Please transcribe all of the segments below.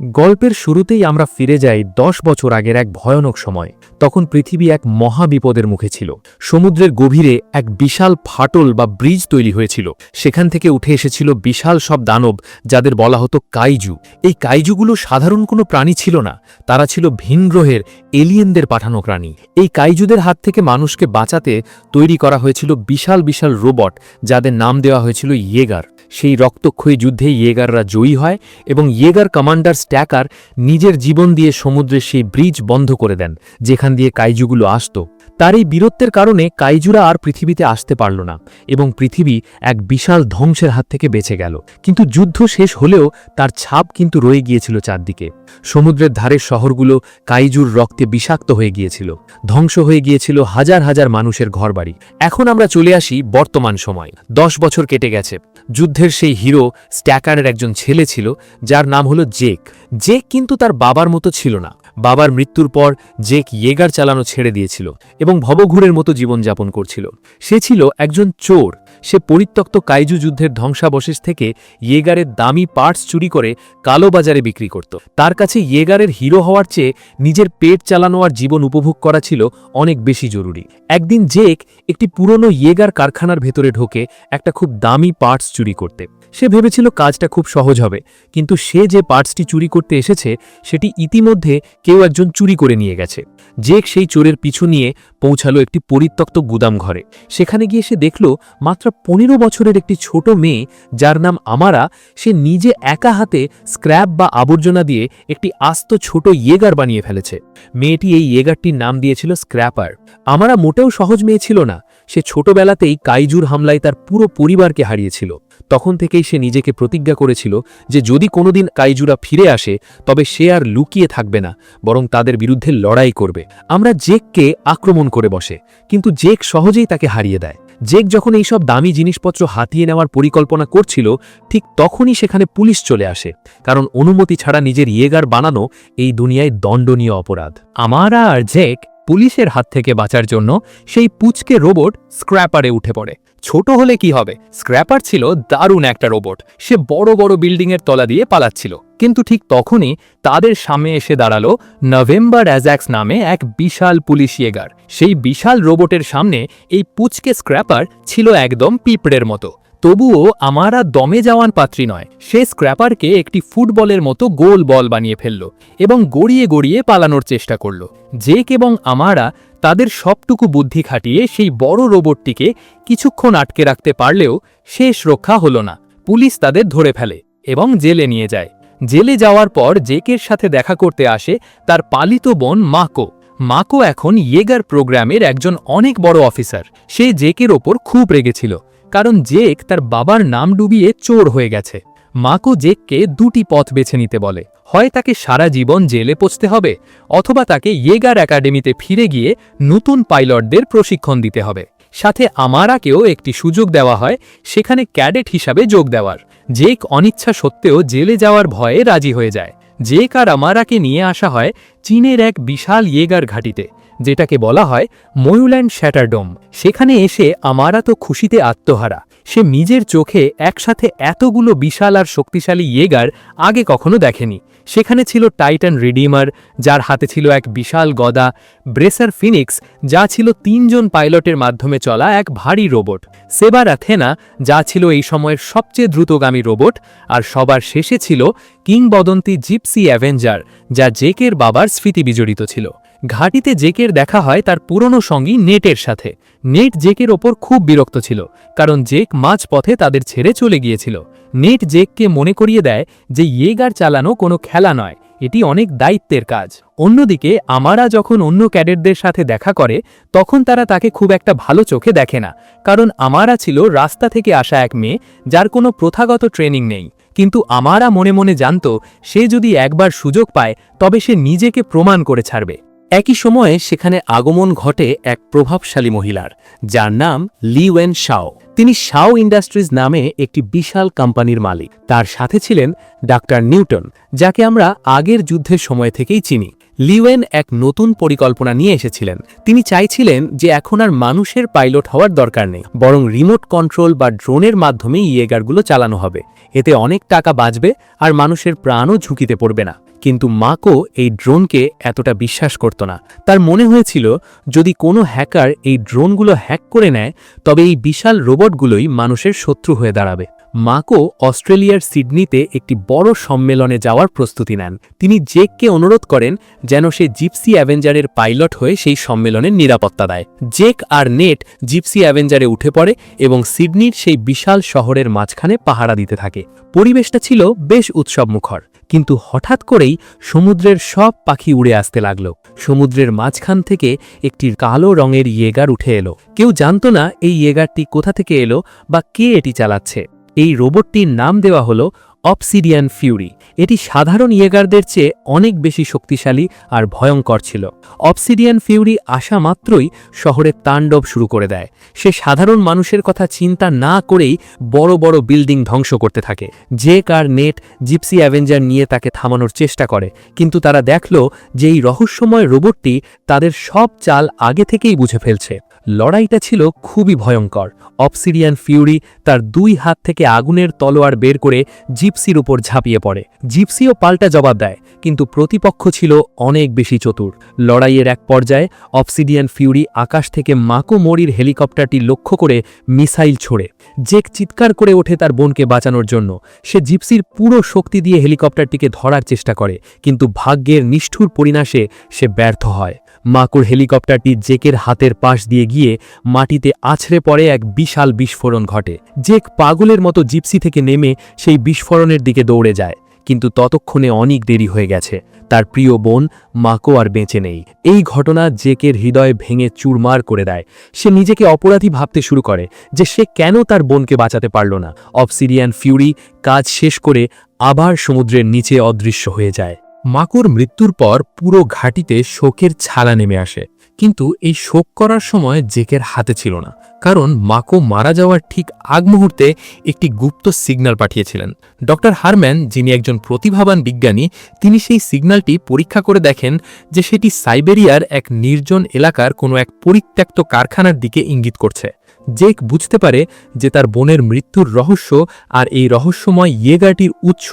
গল্পের শুরুতেই আমরা ফিরে যাই দশ বছর আগের এক ভয়ানক সময়। তখন পৃথিবী এক মহাবিপদের মুখে ছিল। সমুদ্রের গভীরে এক বিশাল ফাটল বা ব্রিজ তৈরি হয়েছিল। সেখান থেকে উঠে এসেছিল বিশাল সব দানব, যাদের বলা হতো কাইজু। এই কাইজুগুলো সাধারণ কোনো প্রাণী ছিল না। তারা ছিল ভিন গ্রহের এলিয়েনদের পাঠানো প্রাণী। এই কাইজুদের হাত থেকে মানুষকে বাঁচাতে তৈরি করা হয়েছিল বিশাল বিশাল রোবট, যাদের নাম দেওয়া হয়েছিল ইয়েগার। সেই রক্তক্ষয়ী যুদ্ধে ইয়েগাররা জয়ী হয় এবং ইয়েগার কমান্ডার স্ট্যাকার নিজের জীবন দিয়ে সমুদ্রের সেই ব্রিজ বন্ধ করে দেন, যেখান দিয়ে কাইজুগুলো আসত। তার এই বীরত্বের কারণে কাইজুরা আর পৃথিবীতে আসতে পারল না, এবং পৃথিবী এক বিশাল ধ্বংসের হাত থেকে বেঁচে গেল। কিন্তু যুদ্ধ শেষ হলেও তার ছাপ কিন্তু রয়ে গিয়েছিল চারদিকে। সমুদ্রের ধারের শহরগুলো কাইজুর রক্তে বিষাক্ত হয়ে গিয়েছিল। ধ্বংস হয়ে গিয়েছিল হাজার হাজার মানুষের ঘরবাড়ি। এখন আমরা চলে আসি বর্তমান সময়। দশ বছর কেটে গেছে। যুদ্ধের সেই হিরো স্ট্যাকারের একজন ছেলে ছিল, যার নাম হলো জেক। জেক কিন্তু তার বাবার মতো ছিল না। বাবার মৃত্যুর পর জেক ইয়েগার চালানো ছেড়ে দিয়েছিল এবং ভবঘুরের মতো জীবনযাপন করছিল। সে ছিল একজন চোর। সে পরিত্যক্ত কাইজু যুদ্ধের ধ্বংসাবশেষ থেকে ইয়েগারের দামি পার্টস চুরি করে কালো বাজারে বিক্রি করত। তার কাছে ইয়েগারের হিরো হওয়ার চেয়ে নিজের পেট চালানো আর জীবন উপভোগ করা ছিল অনেক বেশি জরুরি। একদিন জেক একটি পুরনো ইয়েগার কারখানার ভেতরে ঢোকে একটা খুব দামি পার্টস চুরি করতে। সে ভেবেছিল কাজটা খুব সহজ হবে, কিন্তু সে যে পার্টসটি চুরি করতে এসেছে, সেটি ইতিমধ্যে কেউ একজন চুরি করে নিয়ে গেছে। জেক সেই চোরের পিছু নিয়ে পৌঁছালো একটি পরিত্যক্ত গুদাম ঘরে। সেখানে গিয়ে সে দেখল, মাত্র পনেরো বছরের একটি ছোট মেয়ে, যার নাম আমারা, সে নিজে একা হাতে স্ক্র্যাপ বা আবর্জনা দিয়ে একটি আস্ত ছোট ইয়েগার বানিয়ে ফেলেছে। মেয়েটি এই ইয়েগারটির নাম দিয়েছিল স্ক্র্যাপার। আমারা মোটেও সহজ মেয়ে ছিল না। সে ছোটবেলাতেই কাইজুর হামলায় তার পুরো পরিবারকে হারিয়েছিল। তখন থেকেই সে নিজেকে প্রতিজ্ঞা করেছিল যে যদি কোনোদিন কাইজুরা ফিরে আসে, তবে সে আর লুকিয়ে থাকবে না, বরং তাদের বিরুদ্ধে লড়াই করবে। আমরা জেককে আক্রমণ করে বসে, কিন্তু জেক সহজেই তাকে হারিয়ে দেয়। জেক যখন এইসব দামি জিনিসপত্র হাতিয়ে নেওয়ার পরিকল্পনা করছিল, ঠিক তখনই সেখানে পুলিশ চলে আসে, কারণ অনুমতি ছাড়া নিজের ইয়েগার বানানো এই দুনিয়ায় দণ্ডনীয় অপরাধ। আমারা আর জেক পুলিশের হাত থেকে বাঁচার জন্য সেই পুচকে রোবট স্ক্র্যাপারে উঠে পড়ে। ছোট হলে কি হবে? স্ক্র্যাপার ছিল দারুণ একটা রোবট। সে বড় বড় বিল্ডিংয়ের তলা দিয়ে পালাচ্ছিল। কিন্তু ঠিক তখনই তাদের সামনে এসে দাঁড়াল নভেম্বর অ্যাজাক্স নামে এক বিশাল পুলিশ ইয়েগার। সেই বিশাল রোবটের সামনে এই পুচকে স্ক্র্যাপার ছিল একদম পিঁপড়ের মতো। তবুও আমারা দমে যাওয়ান পাত্রী নয়। সে স্ক্র্যাপারকে একটি ফুটবলের মতো গোল বল বানিয়ে ফেলল এবং গড়িয়ে গড়িয়ে পালানোর চেষ্টা করল। জেক এবং আমারা তাদের সবটুকু বুদ্ধি খাটিয়ে সেই বড় রোবটটিকে কিছুক্ষণ আটকে রাখতে পারলেও শেষ রক্ষা হলো না। পুলিশ তাদের ধরে ফেলে এবং জেলে নিয়ে যায়। জেলে যাওয়ার পর জেকের সাথে দেখা করতে আসে তার পালিত বোন মাকো। মাকো এখন ইয়েগার প্রোগ্রামের একজন অনেক বড় অফিসার। সে জেকের ওপর খুব রেগেছিল। কারণ জেক তার বাবার নাম ডুবিয়ে চোর হয়ে গেছে। মাকো জেককে দুটি পথ বেছে নিতে বলে। হয় তাকে সারা জীবন জেলে পচতে হবে, অথবা তাকে ইয়েগার একাডেমিতে ফিরে গিয়ে নতুন পাইলটদের প্রশিক্ষণ দিতে হবে। সাথে আমারাকেও একটি সুযোগ দেওয়া হয়, সেখানে ক্যাডেট হিসাবে যোগ দেওয়ার। জেক অনিচ্ছা সত্ত্বেও জেলে যাওয়ার ভয়ে রাজি হয়ে যায়। জেক আর আমারাকে নিয়ে আসা হয় চীনের এক বিশাল ইয়েগার ঘাটিতে। যেটাকে বলা হয় ময়ুল্যান্ড শ্যাটারডোম সেখানে এসে আমারা তো খুশিতে আত্মহারা। সে নিজের চোখে একসাথে এতগুলো বিশাল আর শক্তিশালী ইয়েগার আগে কখনো দেখেনি। সেখানে ছিল টাইটান রিডিমার যার হাতে ছিল এক বিশাল গদা ব্রেসার ফিনিক্স যা ছিল তিনজন পাইলটের মাধ্যমে চলা এক ভারী রোবট। সেবার অ্যাথেনা যা ছিল এই সময়ের সবচেয়ে দ্রুতগামী রোবট, আর সবার শেষে ছিল কিংবদন্তি জিপসি অ্যাভেঞ্জার যা জেকের বাবার স্মৃতি বিজড়িত ছিল। ঘাটিতে জেকের দেখা হয় তার পুরনো সঙ্গী নেটের সাথে। নেট জেকের ওপর খুব বিরক্ত ছিল, কারণ জেক মাঝপথে তাদের ছেড়ে চলে গিয়েছিল। নেট জেককে মনে করিয়ে দেয় যে ইয়েগার চালানো কোনো খেলা নয়, এটি অনেক দায়িত্বের কাজ। অন্যদিকে, আমারা যখন অন্য ক্যাডেটদের সাথে দেখা করে, তখন তারা তাকে খুব একটা ভালো চোখে দেখে না, কারণ আমারা ছিল রাস্তা থেকে আসা এক মেয়ে যার কোনো প্রথাগত ট্রেনিং নেই। কিন্তু আমারা মনে মনে জানত, সে যদি একবার সুযোগ পায়, তবে সে নিজেকে প্রমাণ করে ছাড়বে। একই সময়ে সেখানে আগমন ঘটে এক প্রভাবশালী মহিলার, যার নাম লি ওয়েন শাও। তিনি শাও ইন্ডাস্ট্রিজ নামে একটি বিশাল কোম্পানির মালিক। তার সাথে ছিলেন ডাক্তার নিউটন, যাকে আমরা আগের যুদ্ধের সময় থেকেই চিনি। লিওয়েন এক নতুন পরিকল্পনা নিয়ে এসেছিলেন। তিনি চাইছিলেন যে এখন আর মানুষের পাইলট হওয়ার দরকার নেই, বরং রিমোট কন্ট্রোল বা ড্রোনের মাধ্যমে ইয়েগারগুলো চালানো হবে। এতে অনেক টাকা বাঁচবে আর মানুষের প্রাণও ঝুঁকিতে পড়বে না। কিন্তু মাকো এই ড্রোনকে এতটা বিশ্বাস করত না। তার মনে হয়েছিল, যদি কোনো হ্যাকার এই ড্রোনগুলো হ্যাক করে নেয়, তবে এই বিশাল রোবটগুলোই মানুষের শত্রু হয়ে দাঁড়াবে। মাকো অস্ট্রেলিয়ার সিডনিতে একটি বড় সম্মেলনে যাওয়ার প্রস্তুতি নেন। তিনি জেককে অনুরোধ করেন যেন সে জিপসি অ্যাভেঞ্জারের পাইলট হয়ে সেই সম্মেলনের নিরাপত্তা দেয়। জেক আর নেট জিপসি অ্যাভেঞ্জারে উঠে পড়ে এবং সিডনির সেই বিশাল শহরের মাঝখানে পাহারা দিতে থাকে। পরিবেশটা ছিল বেশ উৎসবমুখর, কিন্তু হঠাৎ করেই সমুদ্রের সব পাখি উড়ে আসতে লাগল। সমুদ্রের মাঝখান থেকে একটি কালো রঙের ইয়েগার উঠে এলো। কেউ জানত না এই ইয়েগারটি কোথা থেকে এলো বা কে এটি চালাচ্ছে। এই রোবটটির নাম দেওয়া হলো অপসিডিয়ান ফিউরি। এটি সাধারণ ইয়েগারদের চেয়ে অনেক বেশি শক্তিশালী আর ভয়ঙ্কর ছিল। অপসিডিয়ান ফিউরি আসা মাত্রই শহরে তাণ্ডব শুরু করে দেয়। সে সাধারণ মানুষের কথা চিন্তা না করেই বড় বড় বিল্ডিং ধ্বংস করতে থাকে। যে কার নেট জিপসি অ্যাভেঞ্জার নিয়ে তাকে থামানোর চেষ্টা করে, কিন্তু তারা দেখল যে এই রহস্যময় রোবটটি তাদের সব চাল আগে থেকেই বুঝে ফেলছে। লড়াইটা ছিল খুবই ভয়ঙ্কর। অপসিডিয়ান ফিউরি তার দুই হাত থেকে আগুনের তলোয়ার বের করে জিপসির উপর ঝাঁপিয়ে পড়ে। জিপসিও পাল্টা জবাব দেয়, কিন্তু প্রতিপক্ষ ছিল অনেক বেশি চতুর। লড়াইয়ের এক পর্যায়ে অপসিডিয়ান ফিউরি আকাশ থেকে মাকো মরির হেলিকপ্টারটি লক্ষ্য করে মিসাইল ছোড়ে। জেক চিৎকার করে ওঠে তার বোনকে বাঁচানোর জন্য। সে জিপসির পুরো শক্তি দিয়ে হেলিকপ্টারটিকে ধরার চেষ্টা করে, কিন্তু ভাগ্যের নিষ্ঠুর পরিণাসে সে ব্যর্থ হয়। মাকুর হেলিকপ্টারটি জেকের হাতের পাশ দিয়ে গিয়ে মাটিতে আছড়ে পড়ে এক বিশাল বিস্ফোরণ ঘটে। জেক পাগলের মতো জিপসি থেকে নেমে সেই বিস্ফোরণের দিকে দৌড়ে যায়, কিন্তু ততক্ষণে অনেক দেরি হয়ে গেছে। তার প্রিয় বোন মাকো আর বেঁচে নেই। এই ঘটনা জেকের হৃদয় ভেঙে চুরমার করে দেয়। সে নিজেকে অপরাধী ভাবতে শুরু করে যে সে কেন তার বোনকে বাঁচাতে পারল না। অবসিডিয়ান ফিউরি কাজ শেষ করে আবার সমুদ্রের নিচে অদৃশ্য হয়ে যায়। মাকুর মৃত্যুর পর পুরো ঘাটিতে শোকের ছালা নেমে আসে। কিন্তু এই শোক করার সময় জেকের হাতে ছিল না, কারণ মাকো মারা যাওয়ার ঠিক আগ মুহূর্তে একটি গুপ্ত সিগন্যাল পাঠিয়েছিলেন। ডক্টর হারম্যান, যিনি একজন প্রতিভাবান বিজ্ঞানী, তিনি সেই সিগন্যালটি পরীক্ষা করে দেখেন যে সেটি সাইবেরিয়ার এক নির্জন এলাকার কোনো এক পরিত্যক্ত কারখানার দিকে ইঙ্গিত করছে। জেক বুঝতে পারে যে তার বোনের মৃত্যুর রহস্য আর এই রহস্যময় ইয়েগাটির উৎস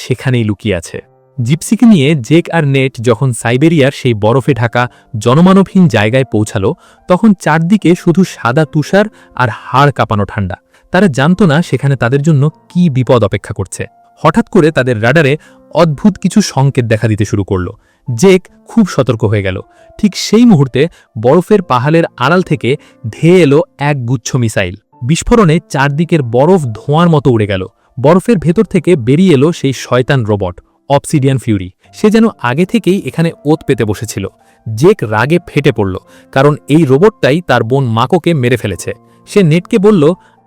সেখানেই লুকিয়ে আছে। জিপসিকে নিয়ে জেক আর নেট যখন সাইবেরিয়ার সেই বরফে ঢাকা জনমানবহীন জায়গায় পৌঁছালো, তখন চারদিকে শুধু সাদা তুষার আর হাড় কাঁপানো ঠান্ডা। তারা জানত না সেখানে তাদের জন্য কি বিপদ অপেক্ষা করছে। হঠাৎ করে তাদের রাডারে অদ্ভুত কিছু সংকেত দেখা দিতে শুরু করল। জেক খুব সতর্ক হয়ে গেল। ঠিক সেই মুহূর্তে বরফের পাহাড়ের আড়াল থেকে ধেয়ে এলো এক গুচ্ছ মিসাইল। বিস্ফোরণে চারদিকের বরফ ধোঁয়ার মতো উড়ে গেল। বরফের ভেতর থেকে বেরিয়ে এলো সেই শয়তান রোবট। Obsidian Fury. সে যেন আগে থেকেই এখানে ওত পেতে বসেছিল। জেক রাগে ফেটে পড়ল, কারণ এই রোবটটাই তার বোন মাকোকে মেরে ফেলেছে। সে নেটকে বলল,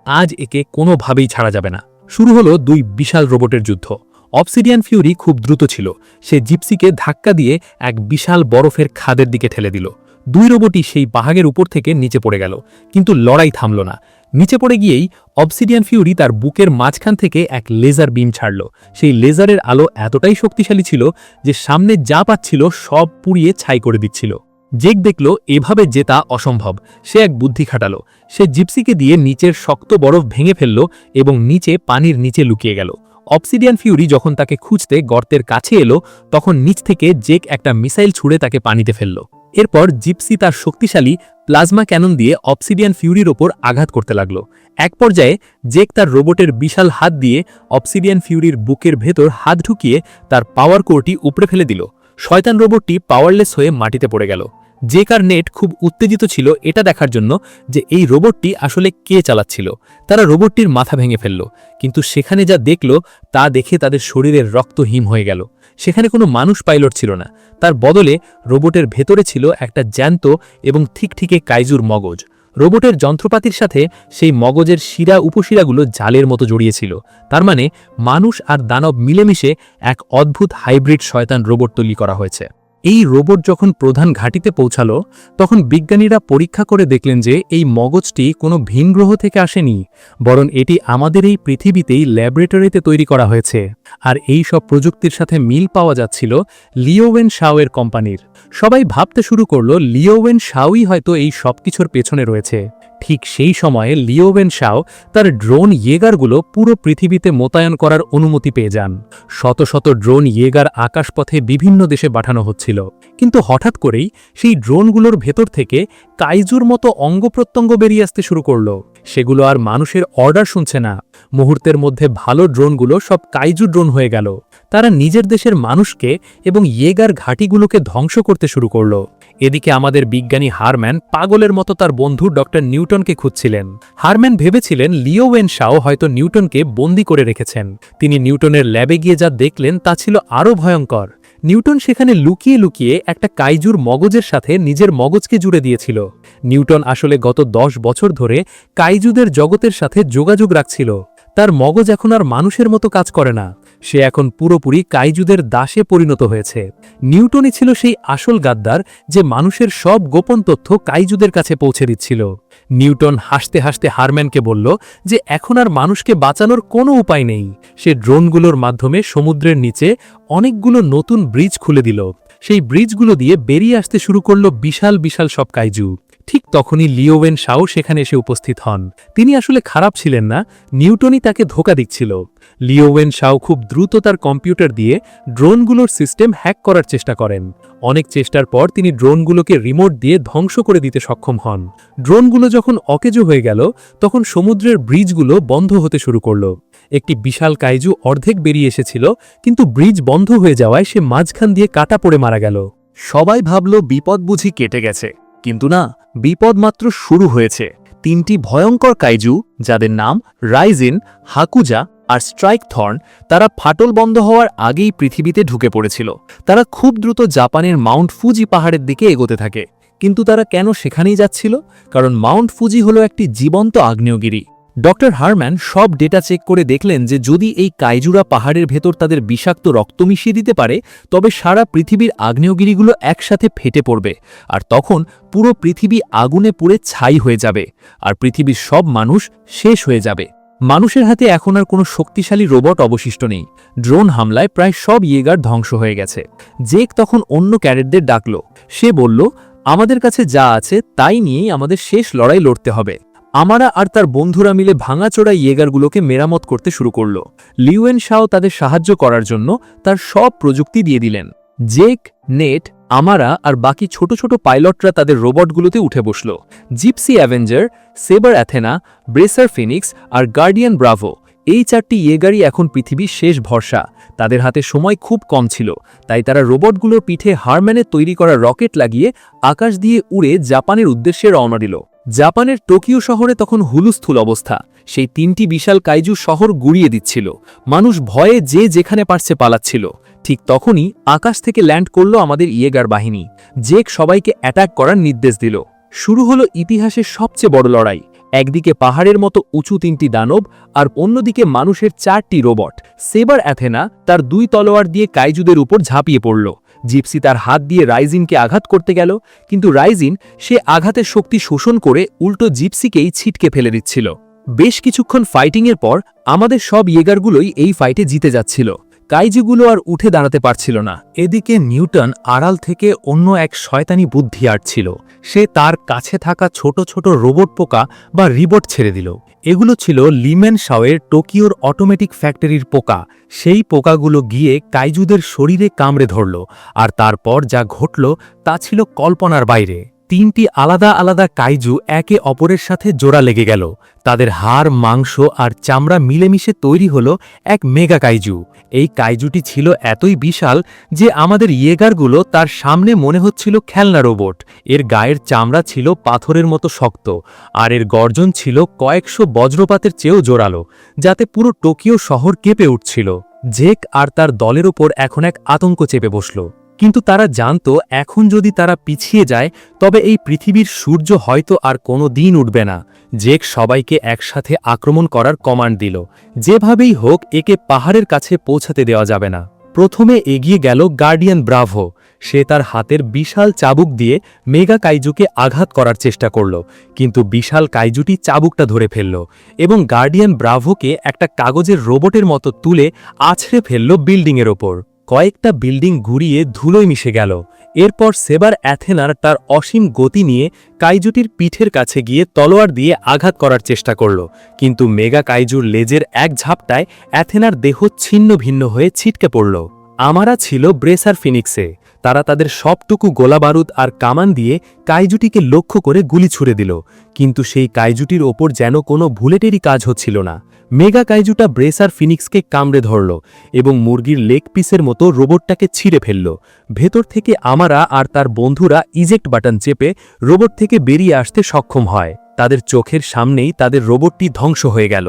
আজ একে কোনোভাবেই ছাড়া যাবে না। শুরু হলো দুই বিশাল রোবটের যুদ্ধ। অপসিডিয়ান ফিউরি খুব দ্রুত ছিল। সে জিপসিকে ধাক্কা দিয়ে এক বিশাল বরফের খাদের দিকে ঠেলে দিল। দুই রোবটই সেই বাহাগের উপর থেকে নিচে পড়ে গেল, কিন্তু লড়াই থামল না। নিচে পড়ে গিয়েই অবসিডিয়ান ফিউরি তার বুকের মাঝখান থেকে এক লেজার বিম ছাড়ল। সেই লেজারের আলো এতটাই শক্তিশালী ছিল যে সামনে যা পাচ্ছিল সব পুড়িয়ে ছাই করে দিচ্ছিল। জেক দেখল, এভাবে জেতা অসম্ভব। সে এক বুদ্ধি খাটালো। সে জিপসিকে দিয়ে নিচের শক্ত বরফ ভেঙে ফেলল এবং নিচে পানির নিচে লুকিয়ে গেল। অবসিডিয়ান ফিউরি যখন তাকে খুঁজতে গর্তের কাছে এলো, তখন নিচ থেকে জেক একটা মিসাইল ছুড়ে তাকে পানিতে ফেলল। এরপর জিপসি তার শক্তিশালী প্লাজমা ক্যানন দিয়ে অপসিডিয়ান ফিউরির ওপর আঘাত করতে লাগল। এক পর্যায়ে জেক তার রোবটের বিশাল হাত দিয়ে অপসিডিয়ান ফিউরির বুকের ভেতর হাত ঢুকিয়ে তার পাওয়ার কোরটি উপড়ে ফেলে দিল। শয়তান রোবটটি পাওয়ারলেস হয়ে মাটিতে পড়ে গেল। জেক আর নেট খুব উত্তেজিত ছিল এটা দেখার জন্য যে এই রোবটটি আসলে কে চালাচ্ছিল। তারা রোবটটির মাথা ভেঙে ফেলল, কিন্তু সেখানে যা দেখল তা দেখে তাদের শরীরের রক্ত হিম হয়ে গেল। সেখানে কোনো মানুষ পাইলট ছিল না। তার বদলে রোবটের ভেতরে ছিল একটা জ্যান্ত এবং ঠিকঠিকে কাইজুর মগজ। রোবটের যন্ত্রপাতির সাথে সেই মগজের শিরা উপশিরাগুলো জালের মতো জড়িয়েছিল। তার মানে মানুষ আর দানব মিলেমিশে এক অদ্ভুত হাইব্রিড শয়তান রোবট তৈরি করা হয়েছে। এই রোবট যখন প্রধান ঘাঁটিতে পৌঁছাল, তখন বিজ্ঞানীরা পরীক্ষা করে দেখলেন যে এই মগজটি কোনো ভিন গ্রহ থেকে আসেনি, বরং এটি আমাদের এই পৃথিবীতেই ল্যাবরেটরিতে তৈরি করা হয়েছে। আর এই সব প্রযুক্তির সাথে মিল পাওয়া যাচ্ছিল লিওওয়েন শাওয়ের কোম্পানির। সবাই ভাবতে শুরু করল লিওওয়েন শাওই হয়তো এই সব কিছুর পেছনে রয়েছে। ঠিক সেই সময়ে লিওবেন শাও তার ড্রোন ইয়েগারগুলো পুরো পৃথিবীতে মোতায়েন করার অনুমতি পেয়ে যান। শত শত ড্রোন ইয়েগার আকাশপথে বিভিন্ন দেশে পাঠানো হচ্ছিল। কিন্তু হঠাৎ করেই সেই ড্রোনগুলোর ভেতর থেকে কাইজুর মতো অঙ্গপ্রত্যঙ্গ বেরিয়ে আসতে শুরু করল। সেগুলো আর মানুষের অর্ডার শুনছে না। মুহূর্তের মধ্যে ভালো ড্রোনগুলো সব কাইজু ড্রোন হয়ে গেল। তারা নিজের দেশের মানুষকে এবং ইয়েগার ঘাঁটিগুলোকে ধ্বংস করতে শুরু করল। এদিকে আমাদের বিজ্ঞানী হারম্যান পাগলের মতো তার বন্ধু ডক্টর নিউটনকে খুঁজছিলেন। হারম্যান ভেবেছিলেন লিওওয়েন শাও হয়তো নিউটনকে বন্দি করে রেখেছেন। তিনি নিউটনের ল্যাবে গিয়ে যা দেখলেন তা ছিল আরও ভয়ঙ্কর। নিউটন সেখানে লুকিয়ে লুকিয়ে একটা কাইজুর মগজের সাথে নিজের মগজকে জুড়ে দিয়েছিল। নিউটন আসলে গত দশ বছর ধরে কাইজুদের জগতের সাথে যোগাযোগ রাখছিল। তার মগজ এখন আর মানুষের মতো কাজ করে না। সে এখন পুরোপুরি কাইজুদের দাসে পরিণত হয়েছে। নিউটনই ছিল সেই আসল গাদ্দার যে মানুষের সব গোপন তথ্য কাইজুদের কাছে পৌঁছে দিচ্ছিল। নিউটন হাসতে হাসতে হারম্যানকে বলল যে এখন আর মানুষকে বাঁচানোর কোনো উপায় নেই। সে ড্রোনগুলোর মাধ্যমে সমুদ্রের নিচে অনেকগুলো নতুন ব্রিজ খুলে দিল। সেই ব্রিজগুলো দিয়ে বেরিয়ে আসতে শুরু করল বিশাল বিশাল সব কাইজু। ঠিক তখনই লিওওয়েন শাও সেখানে এসে উপস্থিত হন। তিনি আসলে খারাপ ছিলেন না, নিউটনই তাকে ধোকা দিচ্ছিল। লিওওয়েন শাও খুব দ্রুত তার কম্পিউটার দিয়ে ড্রোনগুলোর সিস্টেম হ্যাক করার চেষ্টা করেন। অনেক চেষ্টার পর তিনি ড্রোনগুলোকে রিমোট দিয়ে ধ্বংস করে দিতে সক্ষম হন। ড্রোনগুলো যখন অকেজো হয়ে গেল, তখন সমুদ্রের ব্রিজগুলো বন্ধ হতে শুরু করল। একটি বিশাল কাইজু অর্ধেক বেরিয়ে এসেছিল, কিন্তু ব্রিজ বন্ধ হয়ে যাওয়ায় সে মাঝখান দিয়ে কাটা পড়ে মারা গেল। সবাই ভাবল, বিপদ বুঝি কেটে গেছে। কিন্তু না, বিপদ মাত্র শুরু হয়েছে। তিনটি ভয়ঙ্কর কাইজু, যাদের নাম রাইজিন, হাকুজা আর স্ট্রাইক থর্ন তারা ফাটল বন্ধ হওয়ার আগেই পৃথিবীতে ঢুকে পড়েছিল। তারা খুব দ্রুত জাপানের মাউন্ট ফুজি পাহাড়ের দিকে এগোতে থাকে। কিন্তু তারা কেন সেখানেই যাচ্ছিল? কারণ মাউন্ট ফুজি হলো একটি জীবন্ত আগ্নেয়গিরি। ডক্টর হারম্যান সব ডেটা চেক করে দেখলেন যে যদি এই কাইজুরা পাহাড়ের ভেতর তাদের বিষাক্ত রক্ত মিশিয়ে দিতে পারে, তবে সারা পৃথিবীর আগ্নেয়গিরিগুলো একসাথে ফেটে পড়বে আর তখন পুরো পৃথিবী আগুনে পুড়ে ছাই হয়ে যাবে আর পৃথিবীর সব মানুষ শেষ হয়ে যাবে। মানুষের হাতে এখন আর কোনো শক্তিশালী রোবট অবশিষ্ট নেই। ড্রোন হামলায় প্রায় সব ইয়েগার ধ্বংস হয়ে গেছে। জেক তখন অন্য ক্যারেটদের ডাকল। সে বলল, আমাদের কাছে যা আছে, তাই নিয়েই আমাদের শেষ লড়াই লড়তে হবে। আমারা আর তার বন্ধুরা মিলে ভাঙাচোরা ইয়েগারগুলোকে মেরামত করতে শুরু করল। লিউয়েন শাও তাদের সাহায্য করার জন্য তার সব প্রযুক্তি দিয়ে দিলেন। জেক, নেট, আমারা আর বাকি ছোট ছোট পাইলটরা তাদের রোবটগুলোতে উঠে বসল। Gipsy Avenger, Saber Athena, Bracer Phoenix আর গার্ডিয়ান ব্রাভো এই চারটি ইয়েগারই এখন পৃথিবীর শেষ ভরসা। তাদের হাতে সময় খুব কম ছিল, তাই তারা রোবটগুলোর পিঠে হারম্যানের তৈরি করা রকেট লাগিয়ে আকাশ দিয়ে উড়ে জাপানের উদ্দেশ্যে রওনা দিল। জাপানের টোকিও শহরে তখন হুলুস্থুল অবস্থা। সেই তিনটি বিশাল কাইজু শহর গুড়িয়ে দিচ্ছিল। মানুষ ভয়ে যে যেখানে পারছে পালাচ্ছিল। ঠিক তখনই আকাশ থেকে ল্যান্ড করল আমাদের ইয়েগার বাহিনী। জেক সবাইকে অ্যাটাক করার নির্দেশ দিল। শুরু হলো ইতিহাসের সবচেয়ে বড় লড়াই। একদিকে পাহাড়ের মতো উঁচু তিনটি দানব আর অন্যদিকে মানুষের চারটি রোবট। সেবার অ্যাথেনা তার দুই তলোয়ার দিয়ে কাইজুদের উপর ঝাঁপিয়ে পড়ল। জিপসি তার হাত দিয়ে রাইজিনকে আঘাত করতে গেল, কিন্তু রাইজিন সে আঘাতের শক্তি শোষণ করে উল্টো জিপসিকেই ছিটকে ফেলে দিচ্ছিল। বেশ কিছুক্ষণ ফাইটিংয়ের পর আমাদের সব ইয়েগারগুলোই এই ফাইটে জিতে যাচ্ছিল। কাইজিগুলো আর উঠে দাঁড়াতে পারছিল না। এদিকে নিউটন আড়াল থেকে অন্য এক শয়তানি বুদ্ধি আটছিল সে তার কাছে থাকা ছোট ছোট রোবট পোকা বা রিবট ছেড়ে দিল। এগুলো ছিল লিমেন শাওয়ের টোকিওর অটোমেটিক ফ্যাক্টরির পোকা। সেই পোকাগুলো গিয়ে কাইজুদের শরীরে কামড়ে ধরল, আর তারপর যা ঘটল তা ছিল কল্পনার বাইরে। তিনটি আলাদা আলাদা কাইজু একে অপরের সাথে জোড়া লেগে গেল। তাদের হাড়, মাংস আর চামড়া মিলেমিশে তৈরি হলো এক মেগা কাইজু। এই কাইজুটি ছিল এতই বিশাল যে আমাদের ইয়েগারগুলো তার সামনে মনে হচ্ছিল খেলনা রোবট। এর গায়ের চামড়া ছিল পাথরের মতো শক্ত আর এর গর্জন ছিল কয়েকশো বজ্রপাতের চেয়েও জোরালো, যাতে পুরো টোকিও শহর কেঁপে উঠছিল। জেক আর তার দলের ওপর এখন এক আতঙ্ক চেপে বসল। কিন্তু তারা জানত, এখন যদি তারা পিছিয়ে যায়, তবে এই পৃথিবীর সূর্য হয়তো আর কোনো দিন উঠবে না। জেক সবাইকে একসাথে আক্রমণ করার কমান্ড দিল। যেভাবেই হোক, একে পাহাড়ের কাছে পৌঁছাতে দেওয়া যাবে না। প্রথমে এগিয়ে গেল গার্ডিয়ান ব্রাভো। সে তার হাতের বিশাল চাবুক দিয়ে মেগা কাইজুকে আঘাত করার চেষ্টা করল, কিন্তু বিশাল কাইজুটি চাবুকটা ধরে ফেলল এবং গার্ডিয়ান ব্রাভোকে একটা কাগজের রোবটের মতো তুলে আছড়ে ফেলল বিল্ডিংয়ের ওপর। কয়েকটা বিল্ডিং ঘুরিয়ে ধুলোয় মিশে গেল। এরপর সেবার অ্যাথেনার তার অসীম গতি নিয়ে কাইজুটির পিঠের কাছে গিয়ে তলোয়ার দিয়ে আঘাত করার চেষ্টা করল। কিন্তু মেগা কাইজুর লেজের এক ঝাপটায় অ্যাথেনার দেহ ছিন্ন ভিন্ন হয়ে ছিটকে পড়ল। আমারা ছিল ব্রেসার ফিনিক্সে। তারা তাদের সবটুকু গোলাবারুদ আর কামান দিয়ে কাইজুটিকে লক্ষ্য করে গুলি ছুড়ে দিল। কিন্তু সেই কাইজুটির ওপর যেন কোনো ভুলেটেরই কাজ হচ্ছিল না। মেগা কাইজুটা ব্রেসার ফিনিক্সকে কামড়ে ধরল এবং মুরগির লেগ পিসের মতো রোবটটাকে ছিঁড়ে ফেলল। ভেতর থেকে আমারা আর তার বন্ধুরা ইজেক্ট বাটন চেপে রোবট থেকে বেরিয়ে আসতে সক্ষম হয়। তাদের চোখের সামনেই তাদের রোবটটি ধ্বংস হয়ে গেল।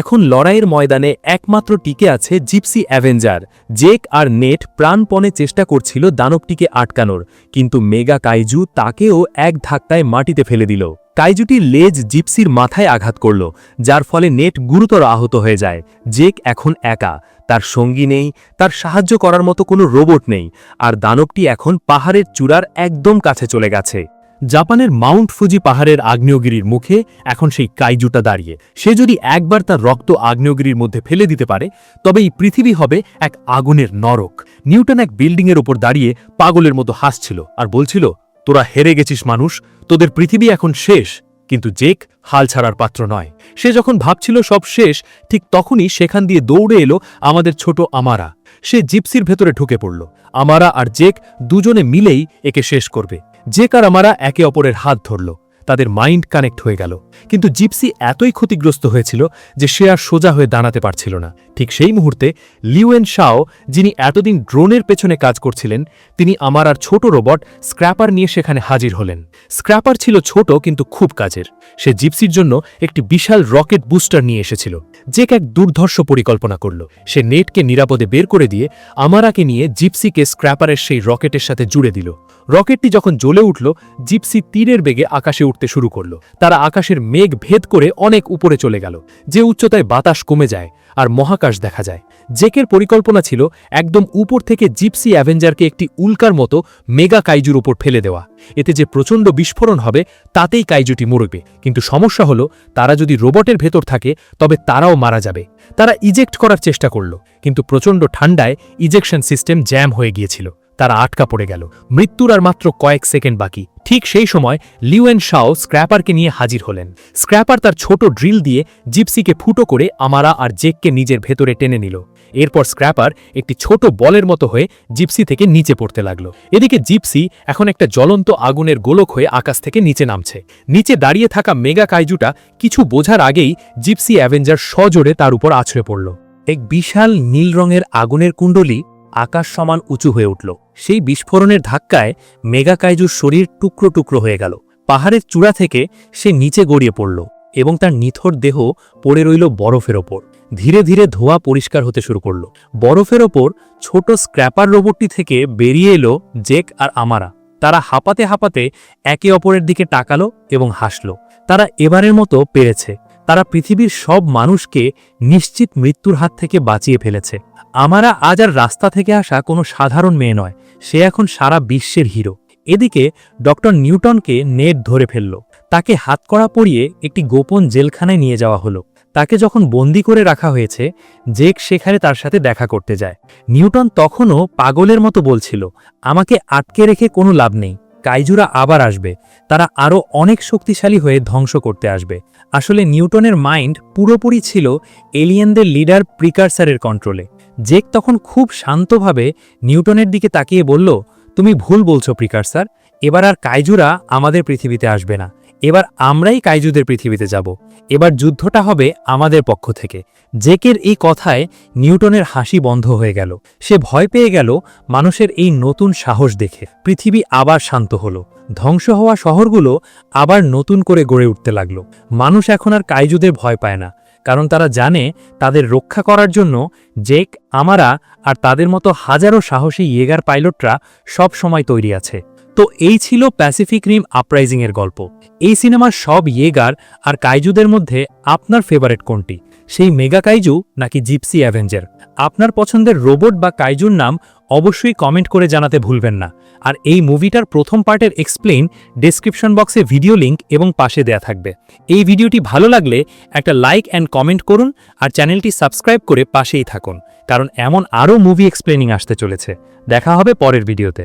এখন লড়াইয়ের ময়দানে একমাত্র টিকে আছে জিপসি অ্যাভেঞ্জার। জেক আর নেট প্রাণপণে চেষ্টা করছিল দানবটিকে আটকানোর, কিন্তু মেগা কাইজু তাকেও এক ধাক্কায় মাটিতে ফেলে দিল। কাইজুটির লেজ জিপসির মাথায় আঘাত করল, যার ফলে নেট গুরুতর আহত হয়ে যায়। জেক এখন একা, তার সঙ্গী নেই, তার সাহায্য করার মতো কোনো রোবট নেই, আর দানবটি এখন পাহাড়ের চূড়ার একদম কাছে চলে গেছে। জাপানের মাউন্ট ফুজি পাহাড়ের আগ্নেয়গিরির মুখে এখন সেই কাইজুটা দাঁড়িয়ে। সে যদি একবার তার রক্ত আগ্নেয়গিরির মধ্যে ফেলে দিতে পারে, তবে এই পৃথিবী হবে এক আগুনের নরক। নিউটন এক বিল্ডিংয়ের ওপর দাঁড়িয়ে পাগলের মতো হাসছিল আর বলছিল, তোরা হেরে গেছিস মানুষ, তোদের পৃথিবী এখন শেষ, কিন্তু জেক হাল ছাড়ার পাত্র নয়। সে যখন ভাবছিল সব শেষ, ঠিক তখনই সেখান দিয়ে দৌড়ে এলো আমাদের ছোট আমারা। সে জিপসির ভেতরে ঢুকে পড়ল। আমারা আর জেক দুজনে মিলেই একে শেষ করবে। জেক কারামারা একে অপরের হাত ধরল তাদের মাইন্ড কানেক্ট হয়ে গেল। কিন্তু জিপসি এতই ক্ষতিগ্রস্ত হয়েছিল যে সে আর সোজা হয়ে দাঁড়াতে পারছিল না। ঠিক সেই মুহূর্তে লিউয়েন শাও, যিনি এতদিন ড্রোনের পেছনে কাজ করছিলেন, তিনি আমার আর ছোট রোবট স্ক্র্যাপার নিয়ে সেখানে হাজির হলেন। স্ক্র্যাপার ছিল ছোট কিন্তু খুব কাজের। সে জিপসির জন্য একটি বিশাল রকেট বুস্টার নিয়ে এসেছিল জেক এক দুর্ধর্ষ পরিকল্পনা করল। সে নেটকে নিরাপদে বের করে দিয়ে আমারাকে নিয়ে জিপসিকে স্ক্র্যাপারের সেই রকেটের সাথে জুড়ে দিল। রকেটটি যখন জ্বলে উঠল, জিপসি তীরের বেগে আকাশে উঠতে শুরু করল। তারা আকাশের মেঘ ভেদ করে অনেক উপরে চলে গেল, যে উচ্চতায় বাতাস কমে যায় আর মহাকাশ দেখা যায়। জেকের পরিকল্পনা ছিল একদম উপর থেকে জিপসি অ্যাভেঞ্জারকে একটি উল্কার মতো মেগা কাইজুর উপর ফেলে দেওয়া। এতে যে প্রচণ্ড বিস্ফোরণ হবে, তাতেই কাইজুটি মরবে। কিন্তু সমস্যা হলো, তারা যদি রোবটের ভেতর থাকে, তবে তারাও মারা যাবে। তারা ইজেক্ট করার চেষ্টা করল, কিন্তু প্রচণ্ড ঠান্ডায় ইজেকশন সিস্টেম জ্যাম হয়ে গিয়েছিল। তারা আটকা পড়ে গেল। মৃত্যুর আর মাত্র কয়েক সেকেন্ড বাকি। ঠিক সেই সময় লিউয়েন শাও স্ক্র্যাপারকে নিয়ে হাজির হলেন। স্ক্র্যাপার তার ছোট ড্রিল দিয়ে জিপসিকে ফুটো করে আমারা আর জেককে নিজের ভেতরে টেনে নিল। এরপর স্ক্র্যাপার একটি ছোট বলের মতো হয়ে জিপসি থেকে নিচে পড়তে লাগল। এদিকে জিপসি এখন একটা জ্বলন্ত আগুনের গোলক হয়ে আকাশ থেকে নিচে নামছে। নিচে দাঁড়িয়ে থাকা মেগা কাইজুটা কিছু বোঝার আগেই জিপসি অ্যাভেঞ্জার সজোরে তার উপর আছড়ে পড়ল। এক বিশাল নীল রঙের আগুনের কুণ্ডলী আকাশ সমান উঁচু হয়ে উঠল। সেই বিস্ফোরণের ধাক্কায় মেগা কাইজুর শরীর টুকরো টুকরো হয়ে গেল। পাহাড়ের চূড়া থেকে সে নিচে গড়িয়ে পড়ল এবং তার নিথর দেহ পড়ে রইল বরফের ওপর। ধীরে ধীরে ধোয়া পরিষ্কার হতে শুরু করল। বরফের ওপর ছোট স্ক্র্যাপার রোবটটি থেকে বেরিয়ে এলো জেক আর আমারা। তারা হাঁপাতে হাঁপাতে একে অপরের দিকে তাকালো এবং হাসল। তারা এবারের মতো পেরেছে। তারা পৃথিবীর সব মানুষকে নিশ্চিত মৃত্যুর হাত থেকে বাঁচিয়ে ফেলেছে। আমারা আজ আর রাস্তা থেকে আসা কোনো সাধারণ মেয়ে নয়, সে এখন সারা বিশ্বের হিরো। এদিকে ডক্টর নিউটনকে নেট ধরে ফেলল। তাকে হাতকড়া পরিয়ে একটি গোপন জেলখানায় নিয়ে যাওয়া হলো। তাকে যখন বন্দি করে রাখা হয়েছে, জেক সেখানে তার সাথে দেখা করতে যায়। নিউটন তখনও পাগলের মতো বলছিল, আমাকে আটকে রেখে কোনো লাভ নেই। কাইজুরা আবার আসবে। তারা আরও অনেক শক্তিশালী হয়ে ধ্বংস করতে আসবে। আসলে নিউটনের মাইন্ড পুরোপুরি ছিল এলিয়েনদের লিডার প্রিকারসারের কন্ট্রোলে। জেক তখন খুব শান্তভাবে নিউটনের দিকে তাকিয়ে বলল, তুমি ভুল বলছো, প্রিকারসার। এবার আর কাইজুরা আমাদের পৃথিবীতে আসবে না। এবার আমরাই কাইজুদের পৃথিবীতে যাব। এবার যুদ্ধটা হবে আমাদের পক্ষ থেকে। জেকের এই কথায় নিউটনের হাসি বন্ধ হয়ে গেল। সে ভয় পেয়ে গেল মানুষের এই নতুন সাহস দেখে। পৃথিবী আবার শান্ত হলো। ধ্বংস হওয়া শহরগুলো আবার নতুন করে গড়ে উঠতে লাগল। মানুষ এখন আর কাইজুদের ভয় পায় না, কারণ তারা জানে তাদের রক্ষা করার জন্য জেক, আমারা আর তাদের মতো হাজারো সাহসী ইয়েগার পাইলটরা সব সময় তৈরি আছে। তো এই ছিল প্যাসিফিক রিম আপরাইজিংয়ের গল্প। এই সিনেমার সব ইয়েগার আর কাইজুদের মধ্যে আপনার ফেভারেট কোনটি? সেই মেগা কাইজু নাকি জিপসি অ্যাভেঞ্জার আপনার পছন্দের রোবট বা কাইজুর নাম অবশ্যই কমেন্ট করে জানাতে ভুলবেন না। আর এই মুভিটার প্রথম পার্টের এক্সপ্লেইন ডেসক্রিপশন বক্সে ভিডিও লিংক এবং পাশে দেয়া থাকবে। এই ভিডিওটি ভালো লাগলে একটা লাইক অ্যান্ড কমেন্ট করুন আর চ্যানেলটি সাবস্ক্রাইব করে পাশেই থাকুন। কারণ এমন আরও মুভি এক্সপ্লেনিং আসতে চলেছে। দেখা হবে পরের ভিডিওতে